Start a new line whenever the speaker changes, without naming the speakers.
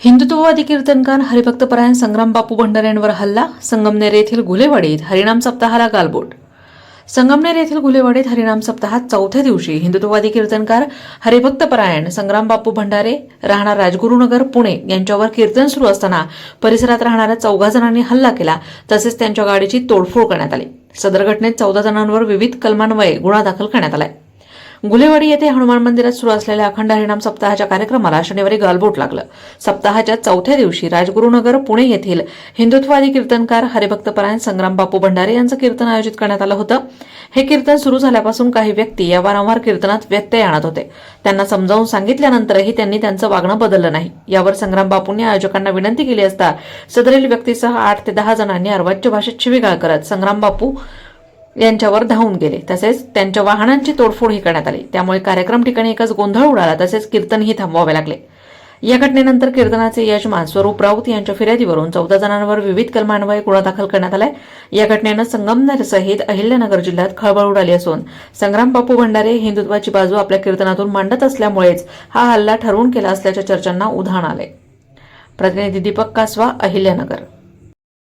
हिंदुत्ववादी कीर्तनकार हरिभक्तपरायण संग्राम बापू भंडाऱ्यांवर हल्ला संगमनेर येथील गुलेवाडीत हरिनाम सप्ताहाला गालबोट. संगमनेर येथील गुलेवाडीत हरिनाम सप्ताहात चौथ्या दिवशी हिंदुत्ववादी कीर्तनकार हरिभक्तपरायण संग्राम बापू भंडारे राहणार राजगुरुनगर पुणे यांच्यावर कीर्तन सुरू असताना परिसरात राहणाऱ्या चौघा जणांनी हल्ला केला तसेच त्यांच्या गाडीची तोडफोड करण्यात आली. सदर घटनेत चौदा जणांवर विविध कलमान्वये गुन्हा दाखल करण्यात आलाय. गुलेवाडी येथे हनुमान मंदिरात सुरू असलेल्या अखंड हरिणाम सप्ताहाच्या कार्यक्रमाला शनिवारी गालबोट लागलं. सप्ताहाच्या चौथ्या दिवशी राजगुरुनगर पुणे येथील हिंदुत्ववादी कीर्तनकार हरिभक्तपरायण संग्राम बापू भंडारे यांचं कीर्तन आयोजित करण्यात आलं होतं. हे कीर्तन सुरू झाल्यापासून काही व्यक्ती या वारंवार कीर्तनात व्यत्यय आणत होते. त्यांना समजावून सांगितल्यानंतरही त्यांनी त्यांचं वागणं बदललं नाही. यावर संग्राम बापूंनी आयोजकांना विनंती केली असता सदरील व्यक्तीसह आठ ते दहा जणांनी अर्वाच्य भाषेत शिवीगाळ करत संग्राम बापू यांच्यावर धावून गेले. तसेच त्यांच्या वाहनांची तोडफोडही करण्यात आली. त्यामुळे कार्यक्रम ठिकाणी एकच गोंधळ उडाला. तसेच कीर्तनही थांबवावे लागले. या घटनेनंतर कीर्तनाचे यजमान स्वरूप राऊत यांच्या फिर्यादीवरून चौदा जणांवर विविध कलमान्वये गुन्हा दाखल करण्यात आलाय. या घटनेनं संगमनेर सहित अहिल्यानगर जिल्ह्यात खळबळ उडाली असून संग्राम बापू भंडारे हिंदुत्वाची बाजू आपल्या कीर्तनातून मांडत असल्यामुळेच हा हल्ला ठरवून केला असल्याच्या चर्चांना उधाण आले प्रतिनिधी दीपक कासवा अहिल्यानगर.